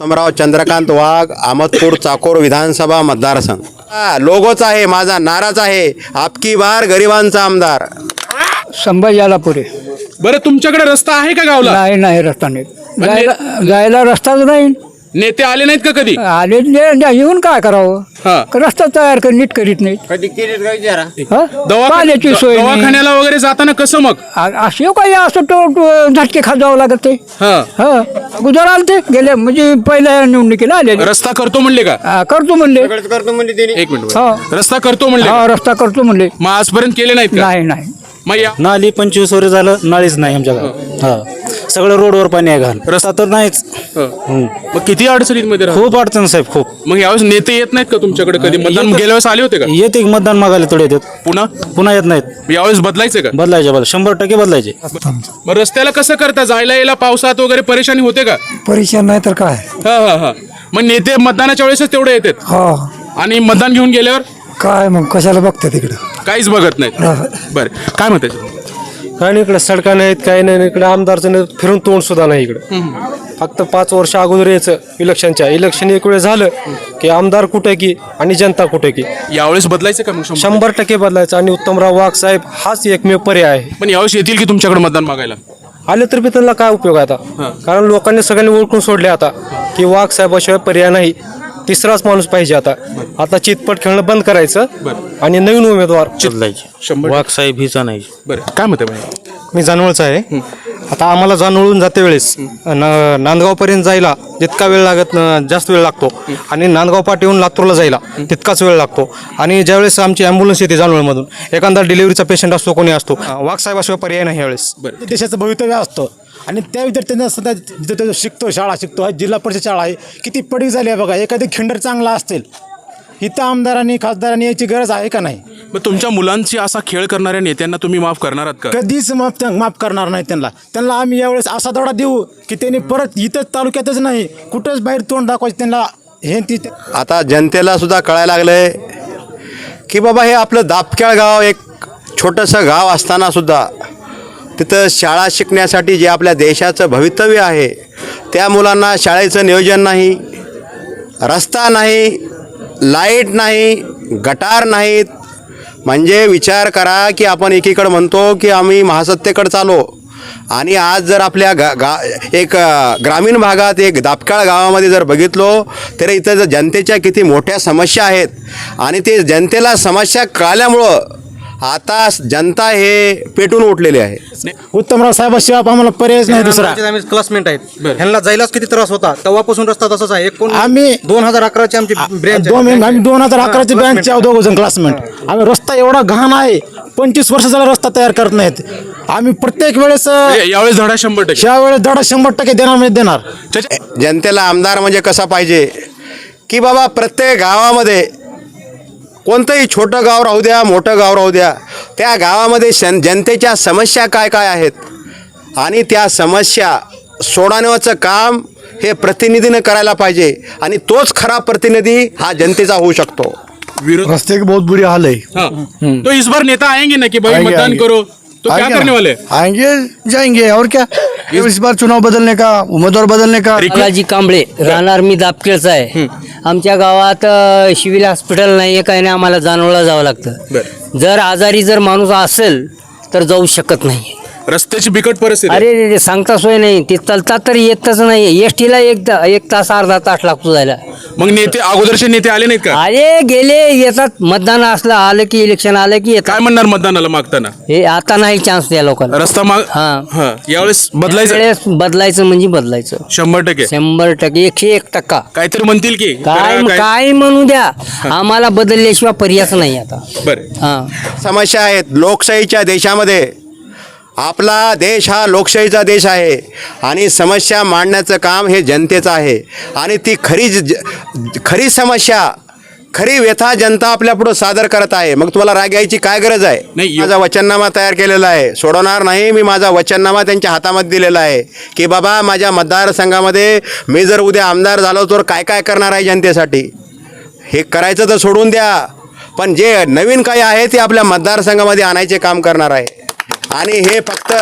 उत्तमराव चंद्रकांत वाघ अहमदपूर चाकोर विधानसभा मतदारसंघ. हा, लोगोच आहे माझा नाराज आहे. आपकी बार गरिबांचा आमदार. संभाजी आला पुढे बरं तुमच्याकडे रस्ता आहे का गावला? नाही नाही रस्ता नाही. म्हणजे- जायला जायला रस्ताच नाही. नेते आले नाहीत का कधी? आले येऊन काय करावं? हा. रस्ता तयार कर नीट करीत नाहीत. हा? दवाखा- पाण्याची सोय नाही. दवाखान्याला वगैरे जाताना कसं मग? आ- असं काही असं तो तो झटके खात जावं लागत ते. हा. हा. अगोदर आले ते गेले म्हणजे पहिल्या निवडणुकीला आले रस्ता करतो म्हणले का? करतो म्हणले. एक मिनिट हा. रस्ता करतो म्हणले हा? रस्ता करतो म्हणले. मग आजपर्यंत केले नाहीत का? नाही नाही. मग या. नाली पंचवीस वर्ष झालं नाळीच नाही आमच्या गावात. हा. सगळं रोडवर पाणी आहे घाण. रस्ता तर नाहीच. हं. मग किती अडचणींमध्ये राहतो? खूप अडचण साहेब खूप. मग यावेळेस नेते येत नाहीत का तुमच्याकडे कधी? मतदान. गेल्या वेळेस आले होते का? येते की मतदान मागायला थोडे येतात. पुन्हा? पुन्हा येत नाहीत. यावेळेस बदलायचं का? बदलायचे बदला शंभर टक्के बदलायचे. मग रस्त्याला कसं करता? जायला यायला पावसात वगैरे परेशानी होते का? परेशान नाही तर काय? हा हा हा. मग नेते मतदानाच्या वेळेसच तेवढे येतात? हा. आणि मतदान घेऊन गेल्यावर? काय मग? कशाला बघते तिकडं काहीच बघत नाहीत. बरं. काय म्हणते काय नाही इकडे सडका नाहीत काही नाही. इकडे आमदारचं नाही, फिरून तोंड सुद्धा नाही इकडं. फक्त पाच वर्ष अगोदर यायचं इलेक्शनच्या. इलेक्शन एक वेळ झालं की आमदार कुठे की आणि जनता कुठे की. यावेळेस बदलायचं का मग शंभर? शंभर टक्के बदलायचं. आणि उत्तमराव वाघ साहेब हाच एकमेव पर्याय आहे. पण यावेळेस येतील की तुमच्याकडे मतदान मागायला? आले तर बी त्यांना काय उपयोग आहे आता? कारण लोकांनी सगळ्यांनी ओळखून सोडले आता की वाघ साहेबाशिवाय पर्याय नाही. तिसराच माणूस पाहिजे आता. आता चितपट खेळणं बंद करायचं आणि नवीन उमेदवार. बदलायचे शंभर वाघ साहेब हीच नाही. बरं. काय म्हणते भाई मी जानवळचा आहे. आता आम्हाला जानवळून जाते वेळेस. न- नांदगावपर्यंत जायला जितका वेळ लागत न- जास्त वेळ लागतो. आणि नांदगाव पाठवून लातूरला जायला तितकाच वेळ लागतो. आणि ज्यावेळेस आमची ॲम्ब्युलन्स येते जानवळमधून एखादा डिलिव्हरीचा पेशंट असतो कोणी असतो वाघ साहेबाशिवाय पर्याय नाही यावेळेस. देशाचं भवितव्य असतं. आणि त्या विद्यार्थ्यांना सध्या जिथं तो शिकतो शाळा शिकतो हा जिल्हा परिषद शाळा आहे किती पडीक झाली आहे बघा एखादी खिंडर चांगला असतील इथं आमदारांनी खासदारांनी याची गरज आहे का नाही? मग तुमच्या मुलांची असा खेळ करणाऱ्या नेत्यांना तुम्ही माफ करणार आहात का? कधीच माफ माफ करणार नाही त्यांना. त्यांना आम्ही यावेळेस असा दौडा देऊ की त्यांनी परत इथंच तालुक्यातच नाही कुठंच बाहेर तोंड दाखवायचं त्यांना हे ती आता जनतेला सुद्धा कळायला लागलंय की बाबा हे आपलं दापक्याळ गाव एक छोटंसं गाव असताना सुद्धा तिथं शाळा शिकण्यासाठी जे आपल्या देशाचं भवितव्य आहे त्या मुलांना शाळेचं नियोजन नाही रस्ता नाही लाइट नाही गटार नाहीत. म्हणजे विचार करा की आपण एकीकडं म्हणतो की आम्ही महासत्तेकडं चालो. आणि आज जर आपल्या गा गा एक ग्रामीण भागात एक दापकाळ गावामध्ये जर बघितलो तर इथं जर जनतेच्या किती मोठ्या समस्या आहेत. आणि ते जनतेला समस्या कळाल्यामुळं आता जनता हे पेटून उठलेले आहे. उत्तमराव साहेबाशिवाय आम्हाला पर्यायच नाही दुसरा. आम्ही क्लासमेट आहेत. ह्यांना जायलाच किती त्रास होता? तेव्हापासून रस्ता तसाच आहे. एकोण आम्ही- दोन हजार अकराची आमची ब्रँच दोन आम्ही दोन हजार अकराची बँकचे आहोत दोघं जण क्लासमेट आम्ही रस्ता एवढा घाण आहे पंचवीस वर्ष झाला रस्ता तयार करत नाहीत. आम्ही प्रत्येक वेळेस या- यावेळेस धडा शंभर टक्के. ह्या वेळेस धडा शंभर टक्के देणार म्हणजे देणार. जनतेला आमदार म्हणजे कसा पाहिजे? की बाबा प्रत्येक गावामध्ये कोणतंही छोटं गाव राहू द्या मोठं गाव राहू द्या त्या गावामध्ये शन जनतेच्या समस्या काय काय आहेत? आणि त्या समस्या सोडवण्याचं काम हे प्रतिनिधीनं करायला पाहिजे आणि तोच खरा प्रतिनिधी हा जनतेचा होऊ शकतो. विरोध रस्ते की बहुत बुरी हाल है हाँ. तो इस बार नेता आएंगे ना कि भाई आएंगे, मतदान आएंगे। करो? तो क्या आएंगे करने ना? वाले? आएंगे जाएंगे. और क्या? इस बार चुनाव बदलने का उम्मीदवार बदलने का बालाजी कांबळे राहणार मी दापकेळचा आहे. आमच्या गावात अ, सिव्हिल हॉस्पिटल नाही आहे काही नाही आम्हाला जानवळला जावं लागतं. जर आजारी जर माणूस असेल तर जाऊ शकत नाही. रस्त्याची बिकट परिस्थिती आहे. अरे रे रे, सांगता सोय नाही. ते चालतात तर येतच नाही. एस टीला एक ता- एक तास अर्धा तास लागतो जायला. मग नेते अगोदरचे नेते आले नाहीत का? अरे गेले येतात. मतदान असलं आलं की इलेक्शन आलं की येतात. काय म्हणणार मतदानाला मागताना? हे आता नाही चान्स त्या लोकांना. रस्ता माग हा. हा. यावेळेस बदलायचं? त्यावेळेस बदलायचं म्हणजे बदलायचं. शंभर टक्के. शंभर टक्के एकशे एक टक्का. काहीतरी म्हणतील की? काय करा काय? काय म्हणू द्या. आम्हाला बदलल्याशिवाय पर्यायच नाही आता. बरं. हा. समस्या आहेत. लोकशाहीच्या देशामध्ये आपला देश हा लोकशाहीचा देश आहे आणि समस्या मांडण्याचं काम हे जनतेचं आहे. आणि ती खरी ज- खरी समस्या खरी व्यथा जनता आपल्यापुढं सादर करत आहे. मग तुम्हाला राग यायची काय गरज आहे? नाही, माझा वचननामा तयार केलेला आहे. सोडवणार नाही मी माझा वचननामा त्यांच्या हातामध्ये दिलेला आहे. की बाबा माझ्या मतदारसंघामध्ये मी जर उद्या आमदार झालो तर काय काय करणार आहे जनतेसाठी? हे करायचं तर सोडून द्या. पण जे नवीन काही आहे ते आपल्या मतदारसंघामध्ये आणायचे काम करणार आहे. आणि हे फक्त